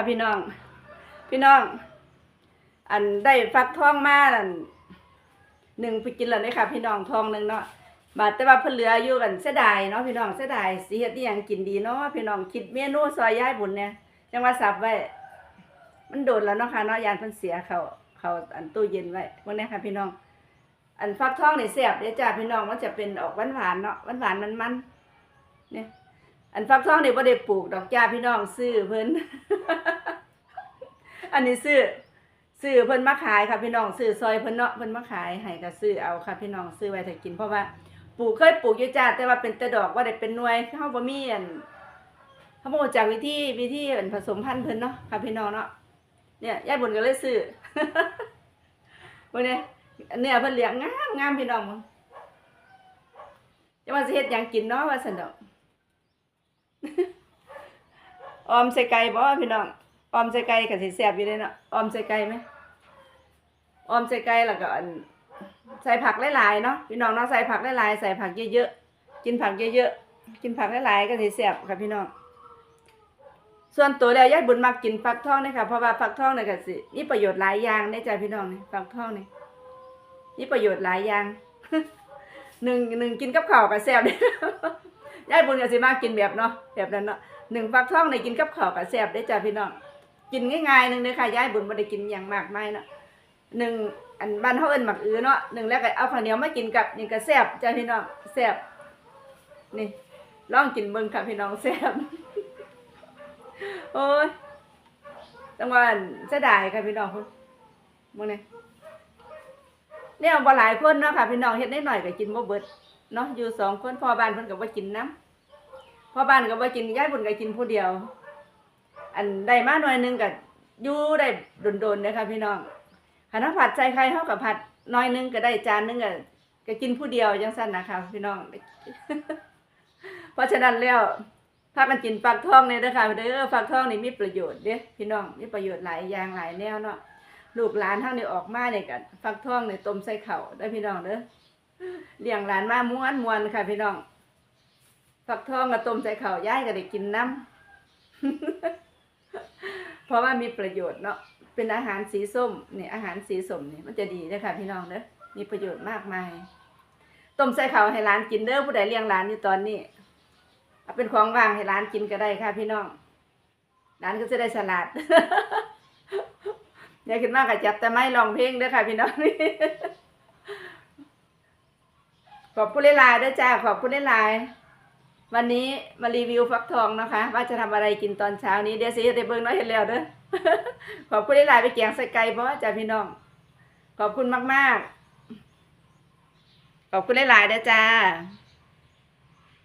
ค่ะพี่น้อง พี่น้อง อันได้ฟักทองมาอันหนึ่งไปกินแล้วนี่ค่ะ พี่น้องทองหนึ่งเนาะบาดแต่ว่าเพิ่นเหลืออยู่กันเสียดายเนาะพี่น้องเสียดายสิเฮ็ดอีหยังกินดีเนาะพี่น้องคิดเมนูซอยย้ายบุญเนี่ยจังว่าสับไว้มันโดนแล้วเนาะค่ะเนาะยานเพิ่นเสียเขาเขาอันตู้เย็นไว้พวกนี้ค่ะ พี่น้อง อันฟักทองนี่แซ่บเด้อจ้าพี่น้องมันจะเป็นออกหวานๆเนาะหวานๆมันๆเนี่ย อันฟักทองนี่บ่ได้ปลูกดอกจ้าพี่น้องซื้อเพิ่น อันนี้ซื้อซื้อเพิ่นมาขายค่ะพี่น้องซื้อซอยเพิ่นเนาะเพิ่นมาขายให้ก็ซื้อเอาค่ะพี่น้องซื้อไว้ถ้ากินเพราะว่าปลูกเคยปลูกอยู่จ้าแต่ว่าเป็นแต่ดอกว่าได้เป็นหน่วยเฮาบ่มีอันเฮาบ่รู้จักวิธีวิธีอันผสมพันธุ์เพิ่นเนาะค่ะพี่น้องเนาะเนี่ยยายบุญก็เลยซื้อพวกนี้อันเนี้ยเพิ่นเลี้ยงงามงามพี่น้องมึงจะว่าสิเฮ็ดหยังกินเนาะว่าซั่นดอก ออมใส่ไก่บ่พี่น้องออมใส่ไก่ก็สิแซ่บอยู่เด้เนาะออมใส่ไก่ไหมออมใส่ไก่แล้วก็อันใส่ผักหลายๆเนาะพี่น้องเนาะใส่ผักหลายๆใส่ผักเยอะๆกินผักเยอะๆกินผักหลายๆก็สิแซ่บค่ะพี่น้องส่วนตัวแล้วยายบุญมักกินฟักทองนี่ค่ะเพราะว่าฟักทองนี่ก็สิมีประโยชน์หลายอย่างในใจพี่น้องนี่ฟักทองนี่มีประโยชน์หลายอย่างหนึ่งหนึ่งกินกับข้าวก็แซ่บเด้ยายบุญก็สิมากกินแบบเนาะแบบนั้นเนาะ หนึ่งฟักทองในกินกับข้าวกับแซ่บได้จ้าพี่น้องกินง่ายๆหนึ่งเลยค่ะยายบุญบ่ได้กินอย่างมากมายเนาะหนึ่งอันบ้านเฮาเอินหมักอือเนาะหนึ่งแล้วก็เอาข้าวเหนียวมากินกับนี่ก็แซ่บจ้าพี่น้องแซ่บนี่ลองกินเบิ่งค่ะพี่น้องแซ่บโอ้ยจังหวะเสียดายค่ะพี่น้องพุ่นมื้อนี้เนี่ยบ่หลายคนเนาะค่ะพี่น้องเฮ็ดได้หน่อยก็กินบ่เบิดเนาะอยู่สองคนพ่อบ้านเพิ่นก็บ่กินน้ำ พ่อบ้านก็บ่กินยายบุญก็กินผู้เดียว อันได้มาหน่อยนึงก็อยู่ได้โดนๆนะคะพี่น้องคันเฮาผัดใส่ไข่เฮาก็ผัดน้อยนึงก็ได้จานนึงก็ก็กินผู้เดียวจังซั่นนะคะพี่น้อง เพราะฉะนั้นแล้วพากันกินฟักทองเนี่ยเด้อค่ะเด้อฟักทองนี่มีประโยชน์เด้พี่น้องมีประโยชน์หลายอย่างหลายแนวเนาะลูกหลานเฮานี่ออกมาเนี่ยก็ฟักทองนี่ต้มใส่เข้าได้พี่น้องเด้อเลี้ยงหลานมาม่วนๆค่ะพี่น้อง ฟักทองกับต้มใส่ข้าวย่ายก็ได้กินน้ำ เพราะว่ามีประโยชน์เนาะ เป็นอาหารสีส้มเนี่ยอาหารสีส้มเนี่ยมันจะดีนะคะพี่น้องเด้อมีประโยชน์มากมาย ต้มใส่ข้าวให้ร้านกินเด้อผู้ใดเลี้ยงร้านอยู่ตอนนี้เอาเป็นของว่างให้ร้านกินก็ได้ค่ะ พี่น้องร้านก็จะได้ฉลาดอย่าคิดมากกับจับแต่ไม่ลองเพลงเด้อค่ะ พี่น้องขอบคุณหลายๆด้อจ้าขอบคุณหลายๆ วันนี้มารีวิวฟักทองนะคะ ว่าจะทำอะไรกินตอนเช้านี้เดี๋ยวสิได้เบิ้งน้อยเห็นแล้วเด้อขอบคุณหลายไปแกงใส่ไก่บ่จ้าพี่น้อง ขอบคุณมากๆ ขอบคุณหลายๆนะจ้า